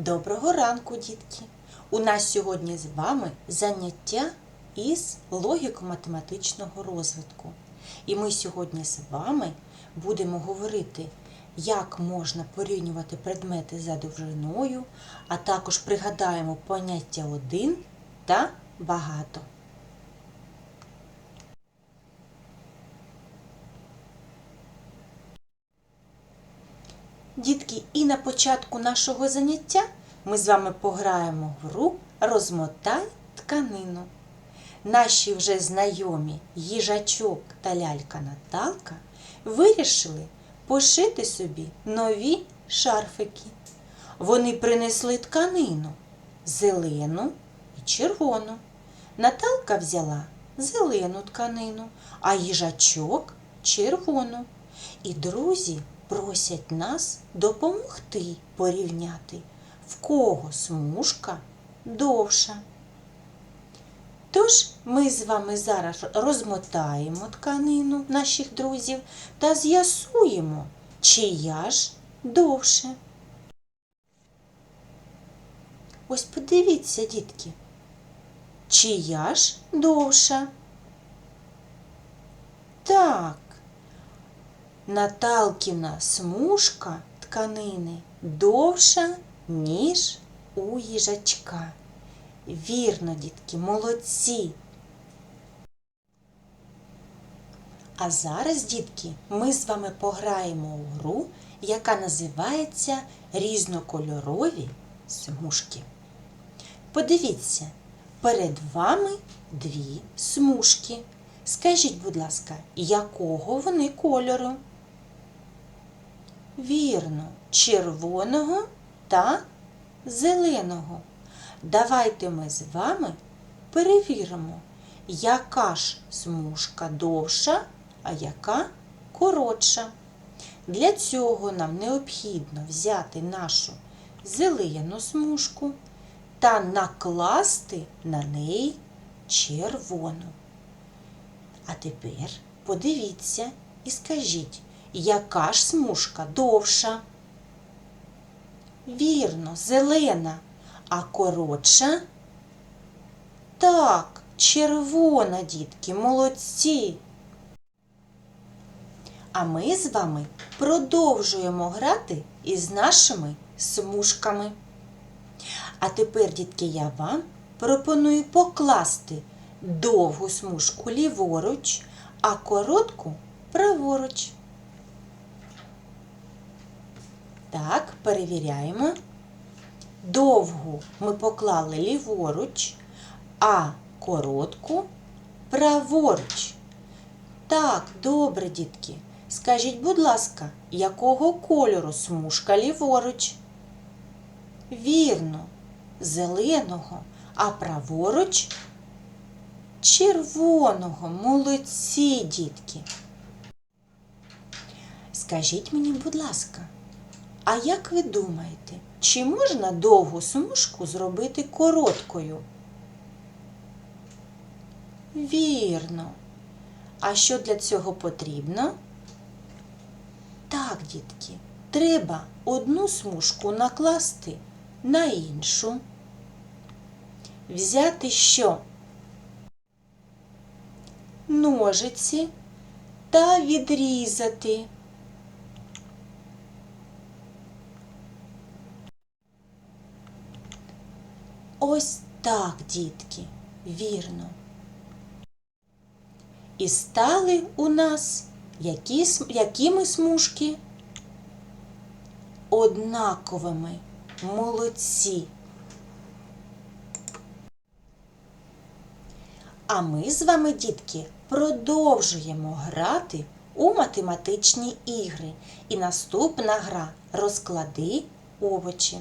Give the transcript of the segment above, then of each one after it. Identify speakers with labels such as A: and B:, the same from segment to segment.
A: Доброго ранку, дітки! У нас сьогодні з вами заняття із логіко-математичного розвитку. І ми сьогодні з вами будемо говорити, як можна порівнювати предмети за довжиною, а також пригадаємо поняття один та багато. Дітки, і на початку нашого заняття ми з вами пограємо в гру Розмотай тканину. Наші вже знайомі їжачок та лялька Наталка вирішили пошити собі нові шарфики. Вони принесли тканину зелену і червону. Наталка взяла зелену тканину, а їжачок червону. І друзі просять нас допомогти порівняти, в кого смужка довша. Тож ми з вами зараз розмотаємо тканину наших друзів та з'ясуємо, чия ж довше. Ось подивіться, дітки, чия ж довша? Так, Наталкіна смужка тканини довша, ніж у їжачка. Вірно, дітки, молодці. А зараз, дітки, ми з вами пограємо у гру, яка називається різнокольорові смужки. Подивіться, перед вами дві смужки. Скажіть, будь ласка, якого вони кольору? Вірно, червоного та зеленого. Давайте ми з вами перевіримо, яка ж смужка довша, а яка коротша. Для цього нам необхідно взяти нашу зелену смужку та накласти на неї червону. А тепер подивіться і скажіть, яка ж смужка довша? Вірно, зелена, а коротша? Так, червона, дітки, молодці. А ми з вами продовжуємо грати із нашими смужками. А тепер, дітки, я вам пропоную покласти довгу смужку ліворуч, а коротку праворуч. Так, перевіряємо. Довгу ми поклали ліворуч, а коротку праворуч. Так, добре, дітки. Скажіть, будь ласка, якого кольору смужка ліворуч? Вірно, зеленого, а праворуч червоного. Молодці, дітки. Скажіть мені, будь ласка, а як ви думаєте, чи можна довгу смужку зробити короткою? Вірно. А що для цього потрібно? Так, дітки, треба одну смужку накласти на іншу. Взяти що? Ножиці та відрізати. Ось так, дітки, вірно. І стали у нас які, якими смужки? Однаковими. Молодці. А ми з вами, дітки, продовжуємо грати у математичні ігри. І наступна гра розклади овочі.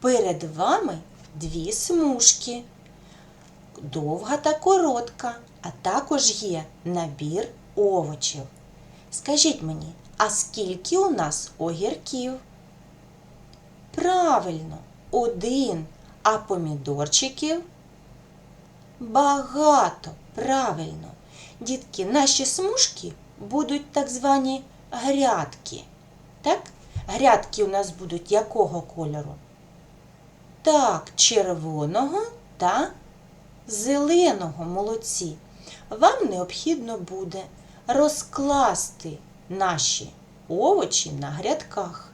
A: Перед вами дві смужки, довга та коротка, а також є набір овочів. Скажіть мені, а скільки у нас огірків? Правильно, один, а помідорчиків багато, правильно. Дітки, наші смужки будуть так звані грядки. Так? Грядки у нас будуть якого кольору? Так, червоного та зеленого молодці. Вам необхідно буде розкласти наші овочі на грядках.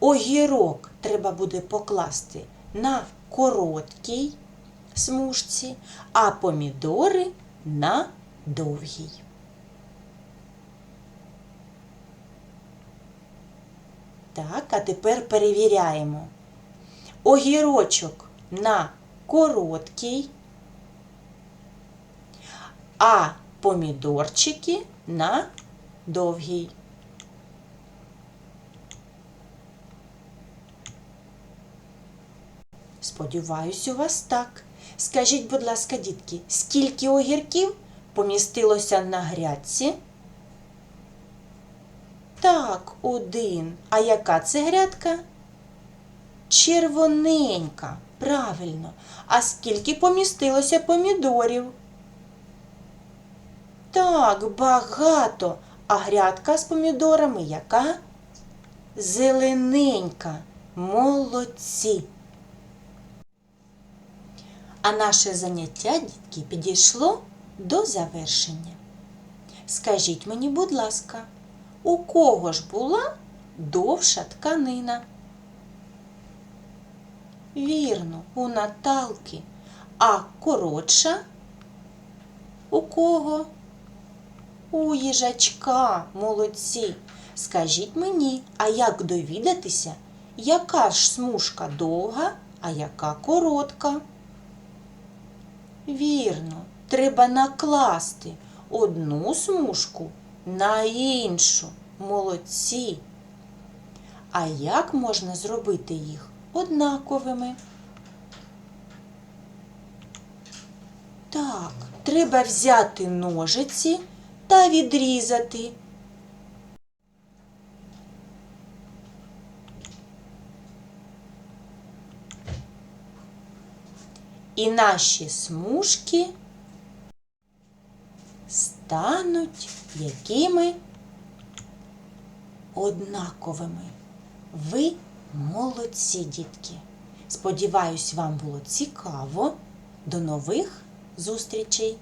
A: Огірок треба буде покласти на короткій смужці, а помідори на довгій. Так, а тепер перевіряємо. Огірочок на короткий, а помідорчики на довгий. Сподіваюсь, у вас так. Скажіть, будь ласка, дітки, скільки огірків помістилося на грядці? Так, один. А яка це грядка? Червоненька. Правильно. А скільки помістилося помідорів? Так, багато. А грядка з помідорами яка? Зелененька. Молодці. А наше заняття, дітки, підійшло до завершення. Скажіть мені, будь ласка, у кого ж була довша тканина? Вірно, у Наталки. А коротша? У кого? У їжачка, молодці. Скажіть мені, а як довідатися, яка ж смужка довга, а яка коротка? Вірно, треба накласти одну смужку на іншу. Молодці. А як можна зробити їх однаковими? Так, треба взяти ножиці та відрізати. І наші смужки стануть якими однаковими. Ви молодці, дітки. Сподіваюсь, вам було цікаво. До нових зустрічей!